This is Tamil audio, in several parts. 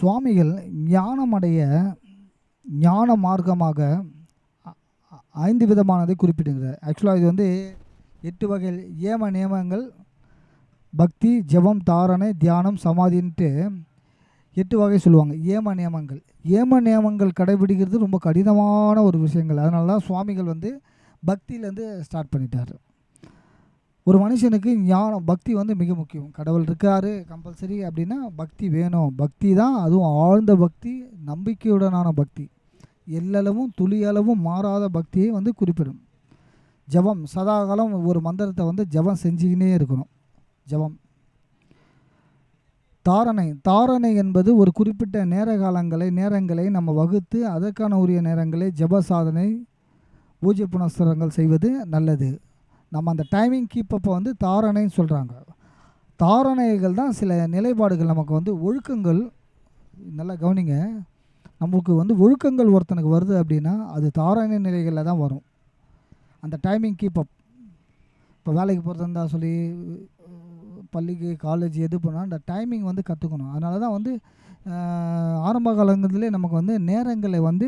சுவாமிகள் ஞானமடைய ஞான மார்க்கமாக ஐந்து விதமானதை குறிப்பிடுகிறார். ஆக்சுவலாக இது வந்து எட்டு வகை ஏம நியமங்கள் பக்தி ஜெபம் தாரணை தியானம் சமாதின்ட்டு எட்டு வகை சொல்லுவாங்க. ஏம நியமங்கள். ஏம நியமங்கள் கடைபிடிக்கிறது ரொம்ப கடினமான ஒரு விஷயங்கள். அதனால தான் சுவாமிகள் வந்து பக்தியிலேருந்து ஸ்டார்ட் பண்ணிட்டார். ஒரு மனுஷனுக்கு ஞானம் பக்தி வந்து மிக முக்கியம். கடவுள் இருக்காரு கம்பல்சரி அப்படின்னா பக்தி வேணும். பக்தி தான் அதுவும் ஆழ்ந்த பக்தி நம்பிக்கையுடனான பக்தி. எல்லளவும் துளியளவும் மாறாத பக்தியை வந்து குறிப்பிடும். ஜெபம் சதாகாலம் ஒரு மந்திரத்தை வந்து ஜெபம் செஞ்சுக்கினே இருக்கணும். ஜெபம். தாரணை தாரணை என்பது ஒரு குறிப்பிட்ட நேர காலங்களை நேரங்களை நம்ம வகுத்து அதற்கான உரிய நேரங்களை ஜெப சாதனை பூஜை புனஸ்தரங்கள் செய்வது நல்லது. நம்ம அந்த டைமிங் கீப்பப்பை வந்து தாரணைன்னு சொல்கிறாங்க தாரணைகள் தான் சில நிலைப்பாடுகள். நமக்கு வந்து ஒழுக்கங்கள் நல்லா கவனிங்க. நமக்கு வந்து ஒழுக்கங்கள் ஒருத்தனுக்கு வருது அப்படின்னா அது தாரணை நிலைகளில் தான் வரும். அந்த டைமிங் கீப்பப் இப்போ வேலைக்கு போகிறதா இருந்தால் சொல்லி பள்ளிக்கு காலேஜ் எது பண்ணால் அந்த டைமிங் வந்து கற்றுக்கணும் அதனால தான் வந்து ஆரம்ப காலங்கள்லேயே நமக்கு வந்து நேரங்களை வந்து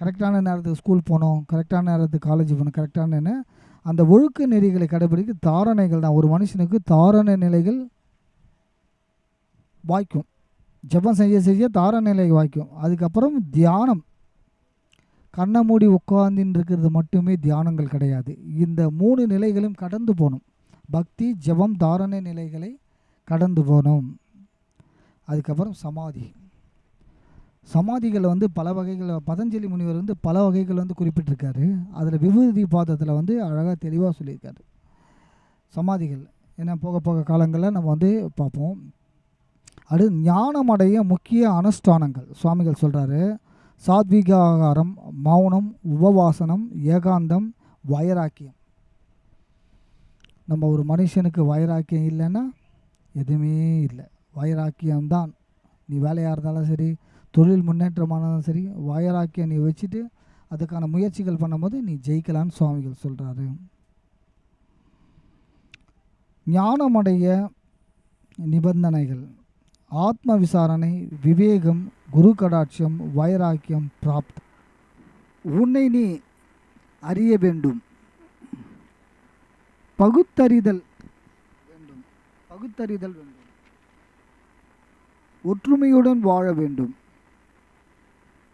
கரெக்டான நேரத்துக்கு ஸ்கூல் போகணும் கரெக்டான நேரத்துக்கு காலேஜ் போகணும் கரெக்டான என்ன அந்த ஒழுக்க நெறிகளை கடைபிடிக்க தாரணைகள் தான். ஒரு மனுஷனுக்கு தாரண நிலைகள் வாய்க்கும். ஜெபம் செய்ய செய்ய தாரண நிலை வாய்க்கும். அதுக்கப்புறம் தியானம். கண்ணை மூடி உட்கார்ந்துன்னு இருக்கிறது மட்டுமே தியானங்கள் கிடையாது. இந்த மூணு நிலைகளும் கடந்து போகணும். பக்தி ஜெபம் தாரணை நிலைகளை கடந்து போகணும். அதுக்கப்புறம் சமாதி. சமாதிகளை வந்து பல வகைகளை பதஞ்சலி முனிவர் வந்து பல வகைகள் வந்து குறிப்பிட்டிருக்காரு. அதில் விபூதி பாதத்தில் வந்து அழகாக தெளிவாக சொல்லியிருக்காரு. சமாதிகள். ஏன்னா போக போக காலங்களில் நம்ம வந்து பார்ப்போம். அடுத்து ஞானமடைய முக்கிய அனுஷ்டானங்கள். சுவாமிகள் சொல்கிறாரு சாத்விக ஆகாரம் மௌனம் உபவாசனம் ஏகாந்தம் வைராக்கியம். நம்ம ஒரு மனுஷனுக்கு வைராக்கியம் இல்லைன்னா எதுவுமே இல்லை. வைராக்கியம்தான். நீ வேலையாக இருந்தாலும் சரி தொழில் முன்னேற்றமானாலும் சரி வைராக்கியம் நீ வச்சுட்டு அதுக்கான முயற்சிகள் பண்ணும்போது நீ ஜெயிக்கலான்னு சுவாமிகள் சொல்கிறாரு ஞானமடைய நிபந்தனைகள். ஆத்ம விசாரணை விவேகம் குரு கடாட்சியம் வைராக்கியம் பிராப்த். உன்னை நீ அறிய வேண்டும். பகுத்தறிதல் வேண்டும். பகுத்தறிதல் வேண்டும். ஒற்றுமையுடன் வாழ வேண்டும்.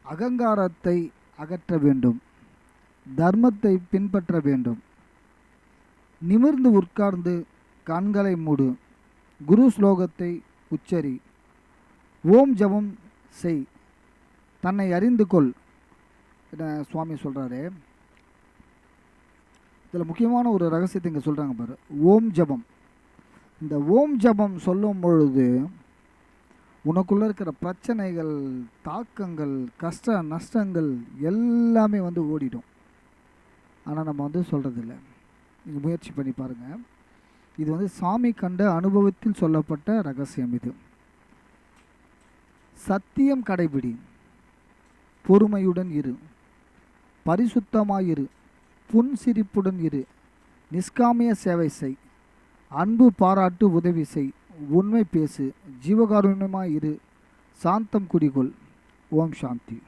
அகங்காரத்தை அகற்ற வேண்டும். தர்மத்தை பின்பற்ற வேண்டும். நிமிர்ந்து உட்கார்ந்து கண்களை மூடு. குரு ஸ்லோகத்தை உச்சரி. ஓம் ஜபம் செய். தன்னை அறிந்து கொள். என சுவாமி சொல்கிறாரு இதில் முக்கியமான ஒரு ரகசியத்தை இங்கே சொல்கிறாங்க பாரு. ஓம் ஜபம். இந்த ஓம் ஜபம் சொல்லும் பொழுது உனக்குள்ளே இருக்கிற பிரச்சனைகள் தாக்கங்கள் கஷ்ட நஷ்டங்கள் எல்லாமே வந்து ஓடிடும். ஆனால் நம்ம வந்து சொல்கிறதில்ல நீங்கள் முயற்சி பண்ணி பாருங்கள் இது வந்து சாமி கண்ட அனுபவத்தில் சொல்லப்பட்ட ரகசியம் இது. சத்தியம் கடைபிடி. பொறுமையுடன் இரு. பரிசுத்தமாயிரு புன்சிரிப்புடன் இரு. நிஷ்காமிய சேவை செய். அன்பு பாராட்டு உதவி செய். உண்மை பேசு. ஜீவகாருண்யமாக இரு. சாந்தம் குடிகொள். ஓம் சாந்தி.